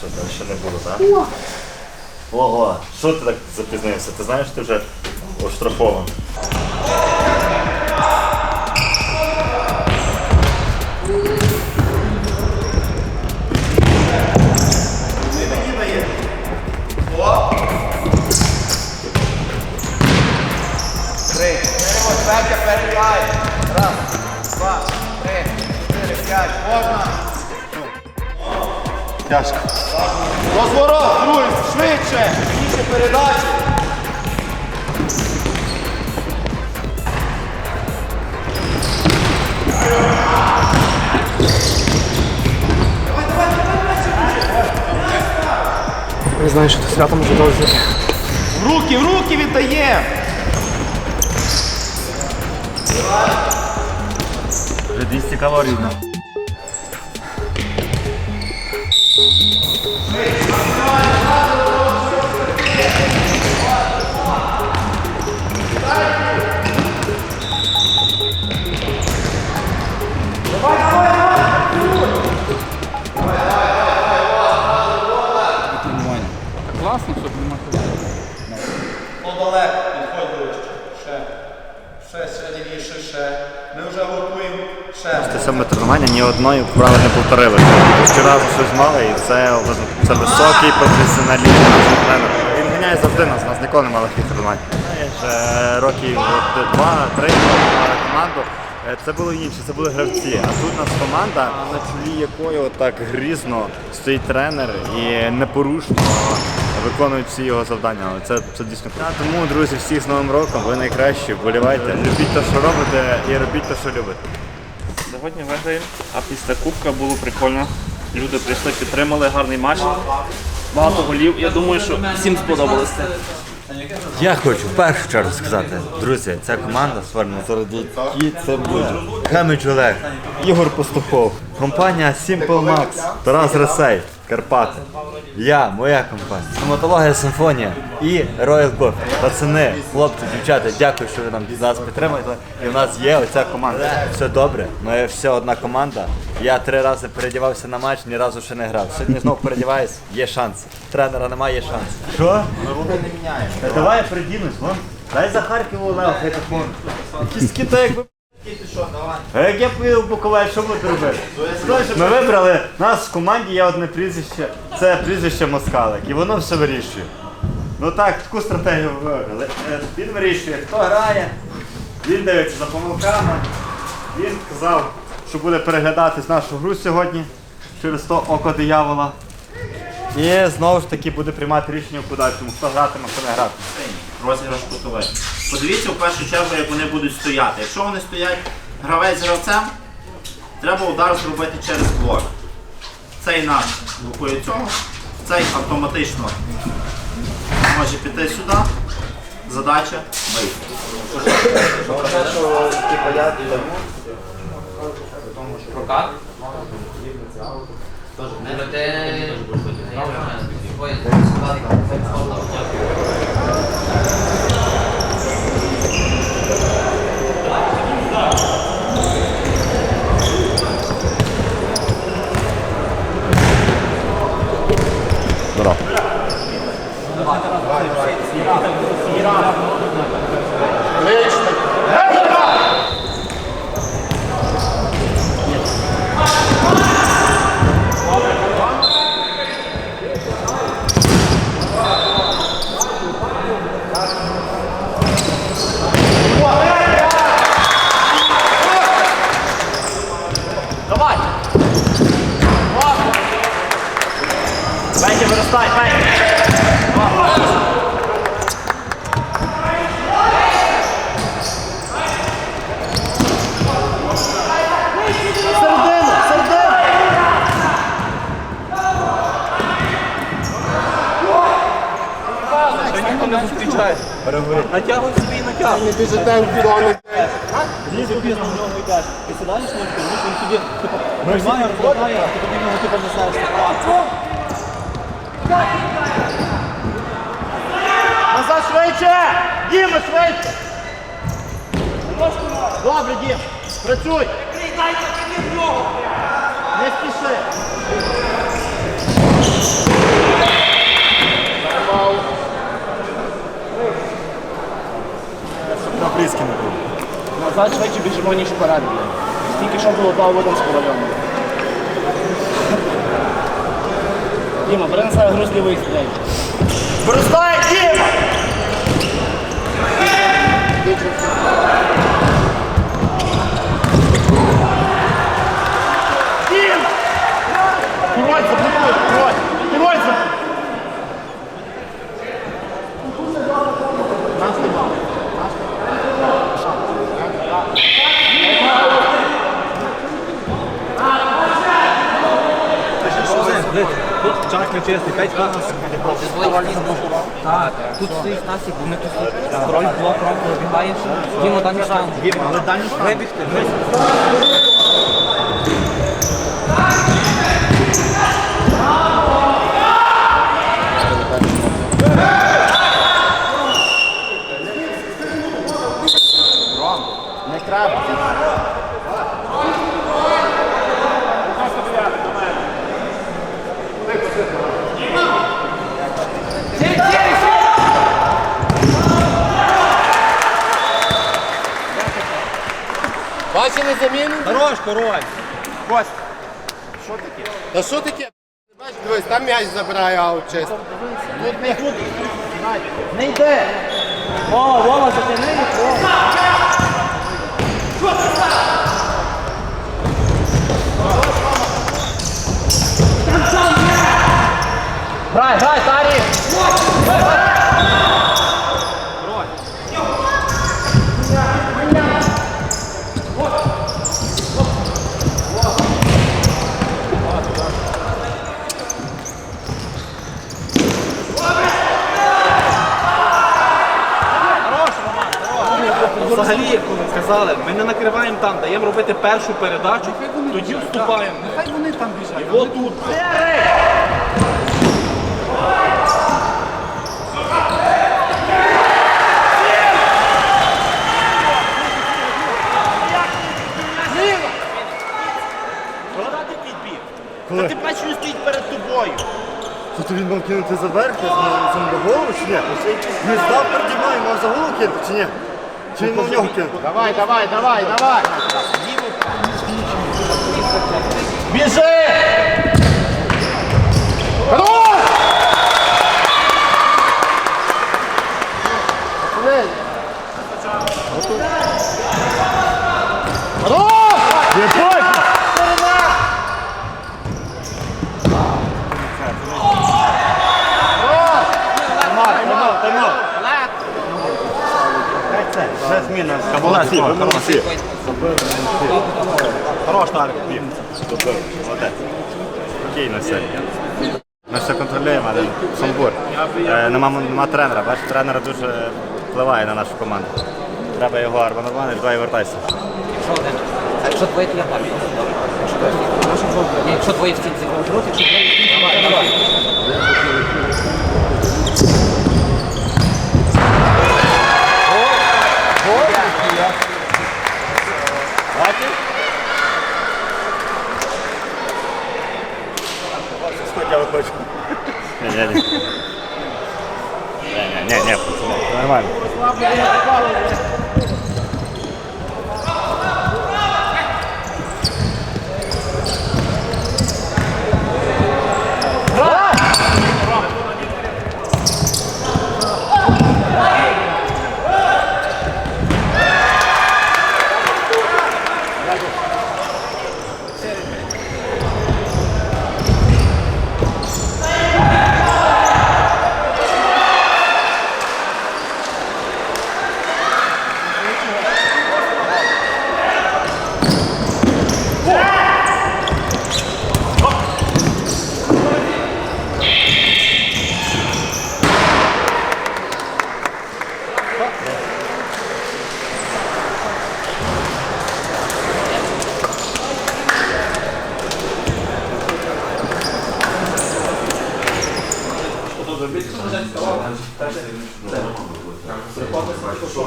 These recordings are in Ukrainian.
Що ще не було, так? Ого, що ти так запізнився? Ти знаєш, ти вже оштрафований. Раз, два, три, чотири, п'ять. Можна. Тяжко. Розворот, другий, швидше. Більше передачі. Не знаю, що це свято може довжити. В руки, в руки віддає. Вже 200 калорій. На. Ні одної вправи не повторили. Щоразу щось мали, і це, це високий професіоналізм нашого тренера. Він ганяє завжди нас, нас ніколи немає легких тренувань. Знаєш, е, років два-три мали команду. е, Це було інше, це були гравці. А тут у нас команда, на чолі якої отак грізно стоїть тренер і непорушно виконують всі його завдання. Це, це дійсно круто. Тому, друзі, всіх з Новим роком, ви найкращі, вболівайте, любіть те, що робите, і робіть те, що любите. Сьогодні виграємо, а після кубка було прикольно. Люди прийшли, підтримали гарний матч. Багато голів. Я думаю, що всім сподобалося. Я хочу в першу чергу сказати, друзі, ця команда створена заради які це буде. Хемич Олег, Ігор Пастухов, компанія Simple Max, Тарас Ресей, Карпати. Я, моя компанія, стоматологія Симфонія і Royal Golf. Пацани, хлопці, дівчата, дякую, що ви нам нас підтримуєте. І в нас є оця команда. Все добре, ми все одна команда. Я три рази передівався на матч, ні разу ще не грав. Сьогодні знову передіваюсь, є шанси. Тренера немає, є шанси. Що? Та давай я придінусь, вон. Дай за Харків Олег, хай так вон. Якісь якби. А як я поїду в Буковель, що будете робити? Ми вибрали, у нас в команді є одне прізвище, це прізвище Москалик, і воно все вирішує. Ну так, таку стратегію ви вибрали. Е, Він вирішує, хто грає, він дивиться за помилками. Він сказав, що буде переглядати нашу гру сьогодні через то око диявола. І знову ж таки буде приймати рішення в подальшому, хто гратиме, хто не гратиме. Розіграш кутовий. Подивіться в першу чергу, як вони будуть стояти. Якщо вони стоять гравець з гравцем, треба удар зробити через блок. Цей наш блокує цього, цей автоматично може піти сюди. Задача вийти. Петя, Не нього типу не. Назад швидше! Діма, швидше! Добре, Дім, працюй! Не спіши! на близькі не. Назад швидше біжимо, ніж вперед. Тільки що було два водом з корольом. Діма, бери на себе груз лівий Діма! Діма! Вибігти. Не треба. Бачили заміну? Хорош, король. Кость. що таке? Та що таке? Бачиш, дивись, там м'яч забирає аут чисто. Тут не тут. Не йде. О, Вова, затягни. Грай, грай, Тарі! Взагалі казали, ми не накриваємо там, даємо робити першу передачу, тоді вступаємо. Нехай вони там біжать. І от тут. Ти підбіг? Та ти бачиш, він стоїть перед тобою. Тут він мав кинути за верх, я знаю, за голову чи ні? Не здав переді мною, мав за голову кинути чи ні? Чи він нього? Давай, давай, давай, давай. Біжи! Хорош! Пацани. Хорош бачу! Таймав, таймав, таймав. Це, вже зміна. Кабула, молодці. Хорош, Тарик, молодець. Спокійно все. Ми все контролюємо, але сумбур. Е, Нема, нема тренера, бачиш, тренер дуже впливає на нашу команду. Треба його або нормально, давай вертайся. Якщо один. Якщо двоє, то я Якщо двоє в стінці якщо двоє в стінці, то давай. Я хочу. Не, не, не. Ні, ні, ні, пацани, нормально.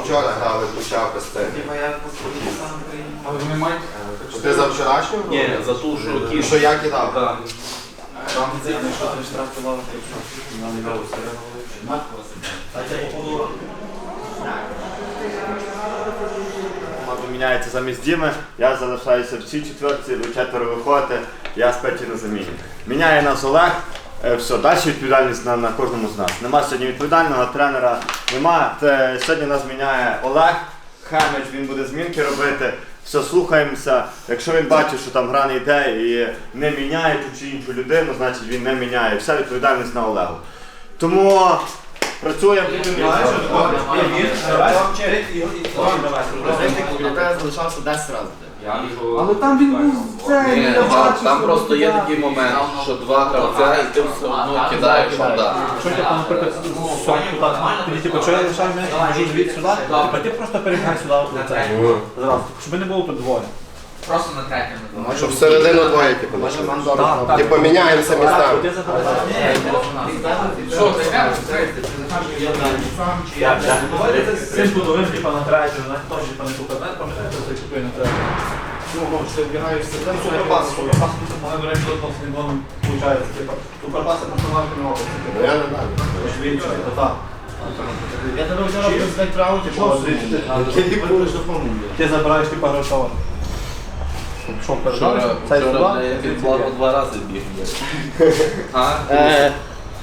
Вчора грали, почав без тебе. Ти за вчорашню? Ні, за ту, що І що я кидав? Так. міняється замість Діми, я залишаюся в цій четверці, ви четверо виходите, я з Петі на заміні. Міняє нас Олег. Е, Все, далі відповідальність на, на кожному з нас. Нема сьогодні відповідального тренера. Нема. Це, сьогодні нас міняє Олег Хемич, він буде змінки робити. Все, слухаємося. Якщо він бачить, що там гра не йде і не міняє ту чи іншу людину, значить він не міняє. Вся відповідальність на Олегу. Тому працюємо. залишався 10 разів. Але там він був це. Ні, там, там просто є такий момент, що два гравця і ти все одно кидаєш удар. Що ти там, наприклад, сьогодні так, тоді типу, що я лишаю м'яч, можу звідси сюди, а ти просто перегнай сюди от на це. Зразу, щоб не було тут двоє. Просто на третьому. Щоб всередину двоє, типу, лише. Типу, міняємося містами. Ти забираєш. Що, ти Цим будовим, типа на третю, на теж типа не купив. Пам'ятаєте, це купив на третю. Ну, ну, що бігаєш всередину, суперпас, суперпас, до речі, тут з ним виходить, типа, суперпас це просто лавки не робить. Ну, Я не знаю. Швидше, то так. Я тебе вчора без право, типу, ти забираєш типа грошова. Що, передали? Він два, два рази біг.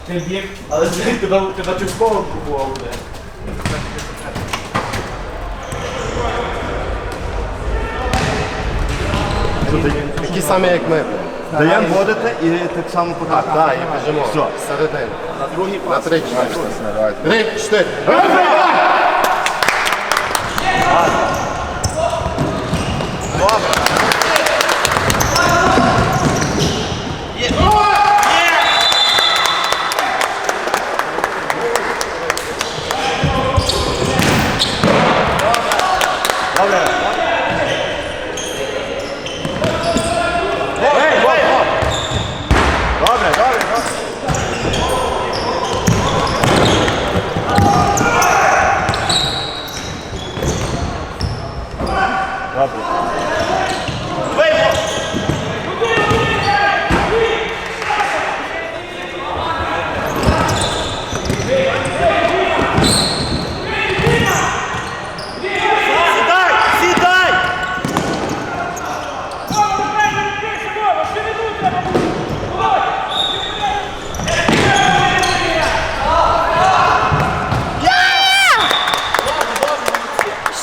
Ти біг, але тебе, тебе частково купував, Такі самі, як ми. Даємо водити і так само Так, так, і біжимо. Все. На другий пас. На три, чотири. Три, чотири. Добре, добре, добре. Добре. Сідай! Сідай!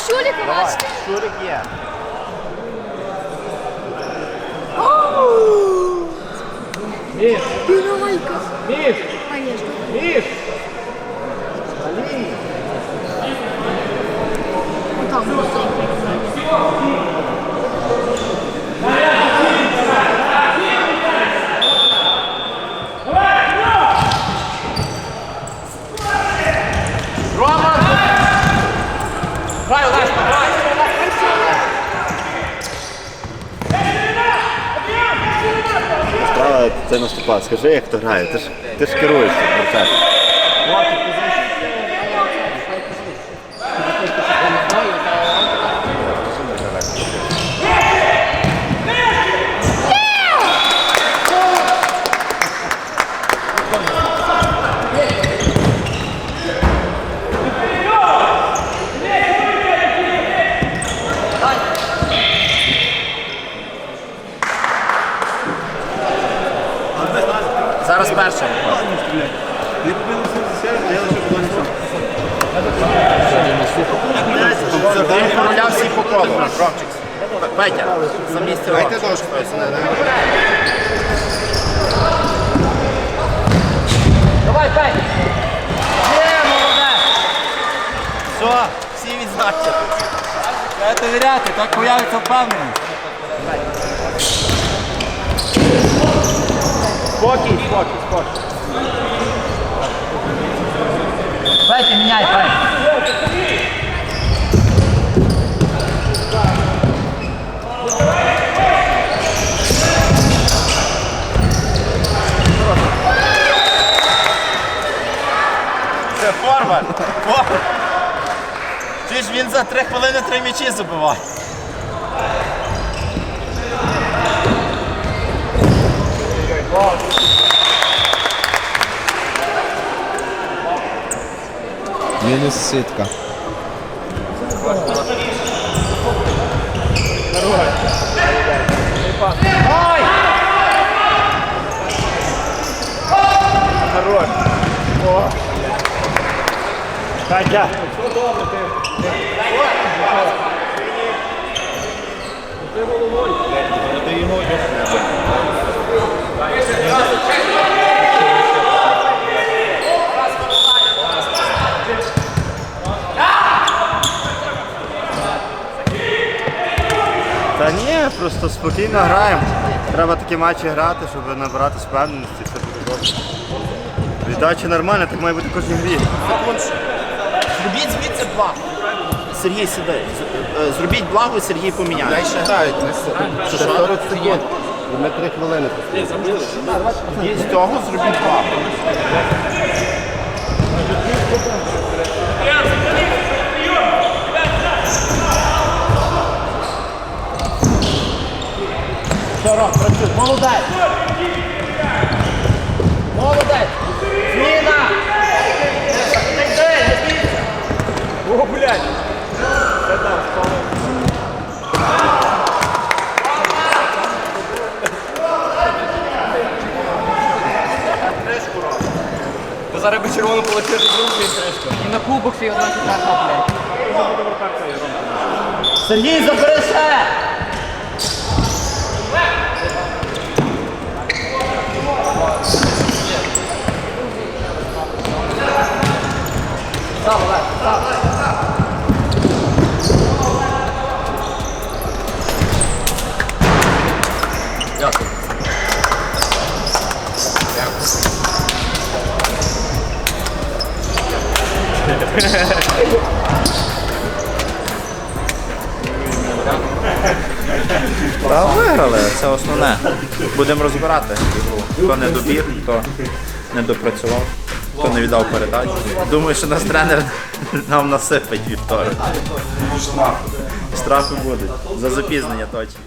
Щуліка бачите? Шурик є. Пінойка. Міш, Конечно. міш! Там. Справа це. Скажи, як то грає. Ти ж, ти ж керуєшся процесом. Петя, за місце Дайте дошку. Давай, Петь! Все, всі відзначені. Треба довіряти, так появиться впевненість. Спокій, спокій, спокій. Петя, міняй, Петь! Ти ж він за три хвилини три м'ячі забиває. Мінус сітка. Катя! Та ні, просто спокійно граємо. Треба такі матчі грати, щоб набиратись впевненості, все буде добре. Віддача нормальна, так має бути в кожній грі. Зробіть звідси благо. Сергій сиди. Е, Зробіть благо, Сергій поміняє. Дай ще грають, не все. Ще 40 секунд. І ми 3 хвилини. З цього зробіть благо. Що, Ром, працюй. Молодець! Молодець! О, блядь! Зараз би червону полетіти другу і кришку. І на кубок свій одна четверта, блядь. Сергій, забери ще! Та Будемо розбирати ігру. Хто не добір, хто не допрацював, хто не віддав передачу. Думаю, що наш тренер нам насипить вівторок. Штрафи будуть. За запізнення точно.